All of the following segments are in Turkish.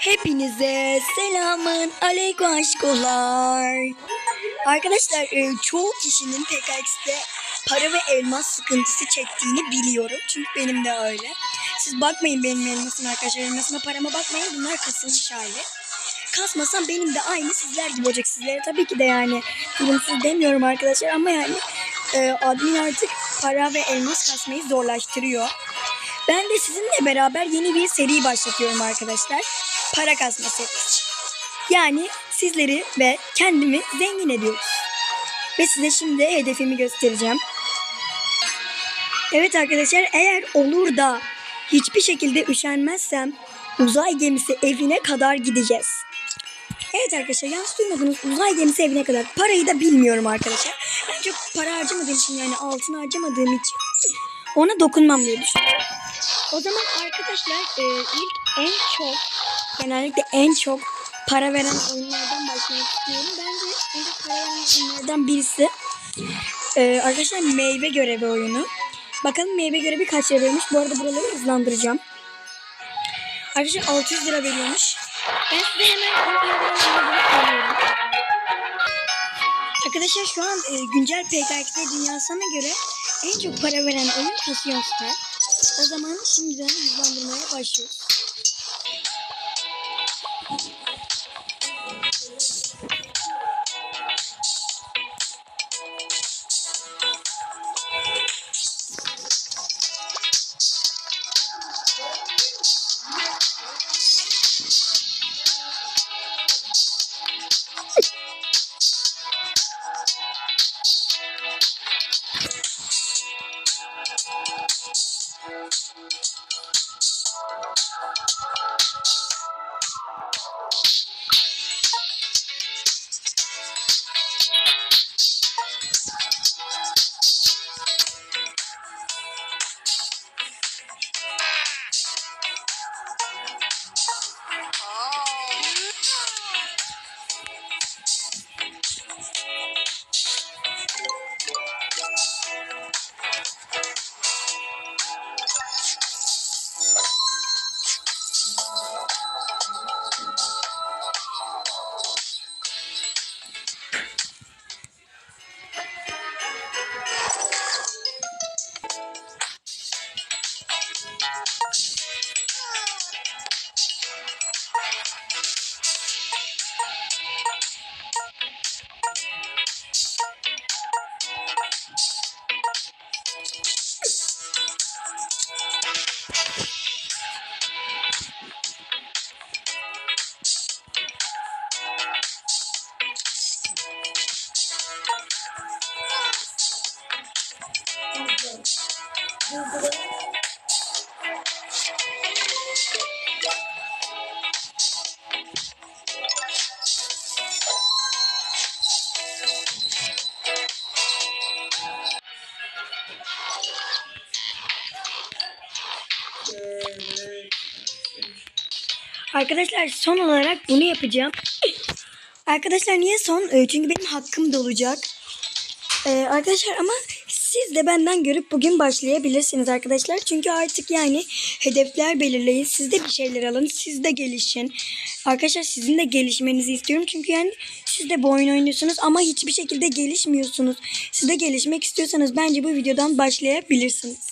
Hepinize selamın aleyküm aşkolar. Arkadaşlar e, çoğu kişinin PKX'de para ve elmas sıkıntısı çektiğini biliyorum. Çünkü benim de öyle. Siz bakmayın benim elmasıma arkadaşlar. Elmasıma parama bakmayın. Bunlar kasılmış hali. Kasmasam benim de aynı sizler gibi olacak. Sizlere tabii ki de yani durumsuz demiyorum arkadaşlar. Ama yani e, admin artık para ve elmas kasmayı zorlaştırıyor. Ben de sizinle beraber yeni bir seri başlatıyorum arkadaşlar. Para serisi. Yani sizleri ve kendimi zengin ediyoruz. Ve size şimdi hedefimi göstereceğim. Evet arkadaşlar eğer olur da hiçbir şekilde üşenmezsem uzay gemisi evine kadar gideceğiz. Evet arkadaşlar yanlış duymadınız uzay gemisi evine kadar. Parayı da bilmiyorum arkadaşlar. Ben çok para harcamadığım için yani altın harcamadığım için ona dokunmam diye düşünüyorum. O zaman arkadaşlar e, ilk en çok genellikle en çok para veren oyunlardan başlamak istiyorum. Bence en çok para veren oyunlardan birisi e, arkadaşlar meyve görevi oyunu. Bakalım meyve görevi kaç lira veriyormuş. Bu arada buraları hızlandıracağım. Arkadaşlar 600 lira veriyormuş. Ben size hemen Arkadaşlar şu an e, güncel PKXD dünyasına göre en çok para veren oyun Casio Star. O zaman şimdiden hızlandırmaya başlıyoruz. Arkadaşlar son olarak bunu yapacağım. Arkadaşlar niye son? Ee, Çünkü benim hakkım dolacak. Ee, arkadaşlar ama siz de benden görüp bugün başlayabilirsiniz arkadaşlar. Çünkü artık yani hedefler belirleyin. Siz de bir şeyler alın. Siz de gelişin. Arkadaşlar sizin de gelişmenizi istiyorum. Çünkü yani siz de bu oyun oynuyorsunuz ama hiçbir şekilde gelişmiyorsunuz. Siz de gelişmek istiyorsanız bence bu videodan başlayabilirsiniz.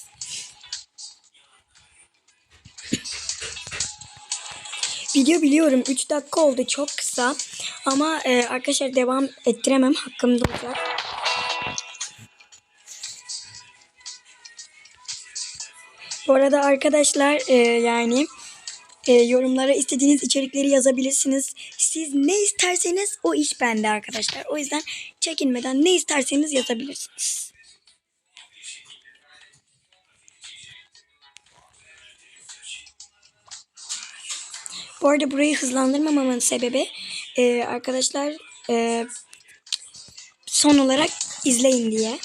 Video biliyorum 3 dakika oldu çok kısa ama e, arkadaşlar devam ettiremem hakkımda olacak. Bu arada arkadaşlar e, yani e, yorumlara istediğiniz içerikleri yazabilirsiniz. Siz ne isterseniz o iş bende arkadaşlar. O yüzden çekinmeden ne isterseniz yazabilirsiniz. Bu arada burayı hızlandırmamamın sebebi e, arkadaşlar e, son olarak izleyin diye.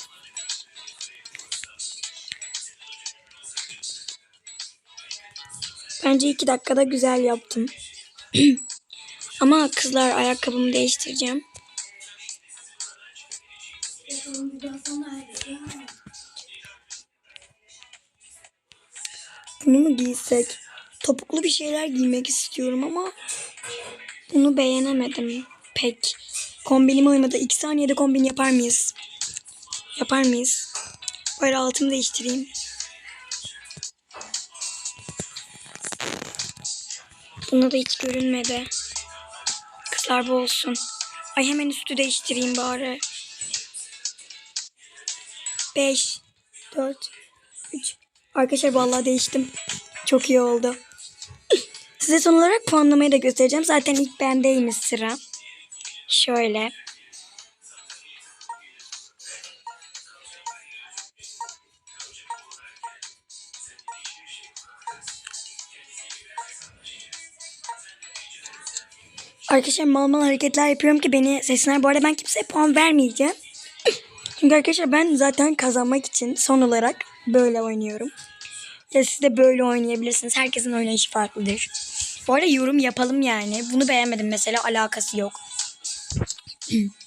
Bence iki dakikada güzel yaptım. Ama kızlar ayakkabımı değiştireceğim. Bunu mu giysek? topuklu bir şeyler giymek istiyorum ama bunu beğenemedim pek. Kombinime uymadı. 2 saniyede kombin yapar mıyız? Yapar mıyız? Böyle altımı değiştireyim. Buna da hiç görünmedi. Kızlar bu olsun. Ay hemen üstü değiştireyim bari. 5, 4, 3. Arkadaşlar vallahi değiştim. Çok iyi oldu. Size son olarak puanlamayı da göstereceğim. Zaten ilk bendeymiş sıra. Şöyle. Arkadaşlar mal mal hareketler yapıyorum ki beni sesler. Bu arada ben kimseye puan vermeyeceğim. Çünkü arkadaşlar ben zaten kazanmak için son olarak böyle oynuyorum. Ya siz de böyle oynayabilirsiniz. Herkesin oynayışı farklıdır. Bu arada yorum yapalım yani. Bunu beğenmedim mesela alakası yok.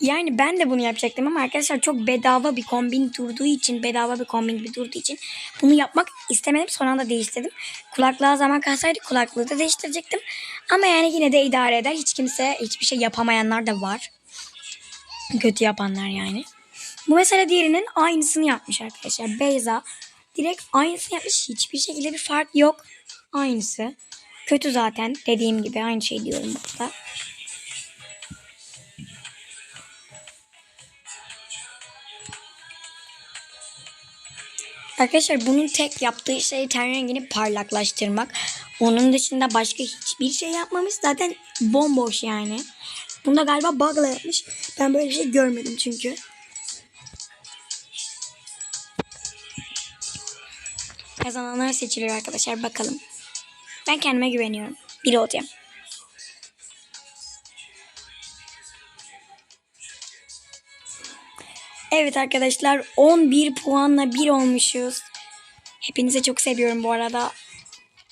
Yani ben de bunu yapacaktım ama arkadaşlar çok bedava bir kombin durduğu için, bedava bir kombin gibi durduğu için bunu yapmak istemedim. Sonra da değiştirdim. Kulaklığa zaman kalsaydı kulaklığı da değiştirecektim. Ama yani yine de idare eder. Hiç kimse hiçbir şey yapamayanlar da var. Kötü yapanlar yani. Bu mesela diğerinin aynısını yapmış arkadaşlar. Beyza direkt aynısını yapmış. Hiçbir şekilde bir fark yok. Aynısı. Kötü zaten dediğim gibi aynı şey diyorum burada. Arkadaşlar bunun tek yaptığı şey ten rengini parlaklaştırmak. Onun dışında başka hiçbir şey yapmamış. Zaten bomboş yani. Bunda galiba bug'la yapmış. Ben böyle bir şey görmedim çünkü. Kazananlar seçiliyor arkadaşlar bakalım. Ben kendime güveniyorum. Biri olacağım. Evet arkadaşlar 11 puanla 1 olmuşuz. Hepinize çok seviyorum bu arada.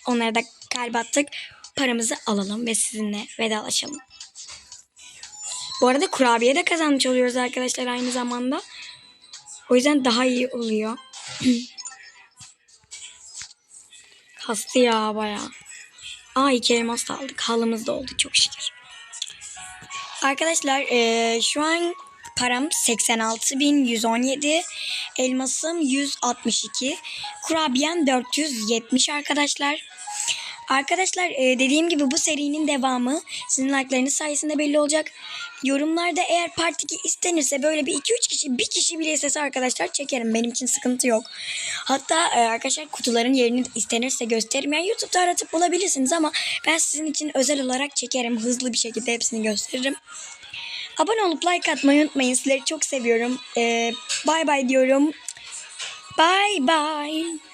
Onlara da kalp attık. Paramızı alalım ve sizinle vedalaşalım. Bu arada kurabiye de kazanmış oluyoruz arkadaşlar aynı zamanda. O yüzden daha iyi oluyor. Kastı ya baya. Aa iki elmas da aldık. Halımız da oldu çok şükür. Arkadaşlar eee, şu an param 86.117. Elmasım 162. Kurabiyem 470 arkadaşlar. Arkadaşlar e, dediğim gibi bu serinin devamı sizin like'larınız sayesinde belli olacak. Yorumlarda eğer part 2 istenirse böyle bir 2-3 kişi bir kişi bile istese arkadaşlar çekerim. Benim için sıkıntı yok. Hatta e, arkadaşlar kutuların yerini istenirse gösteririm. Yani YouTube'da aratıp bulabilirsiniz ama ben sizin için özel olarak çekerim. Hızlı bir şekilde hepsini gösteririm. Abone olup like atmayı unutmayın. Sizleri çok seviyorum. E, bye bye diyorum. Bye bye.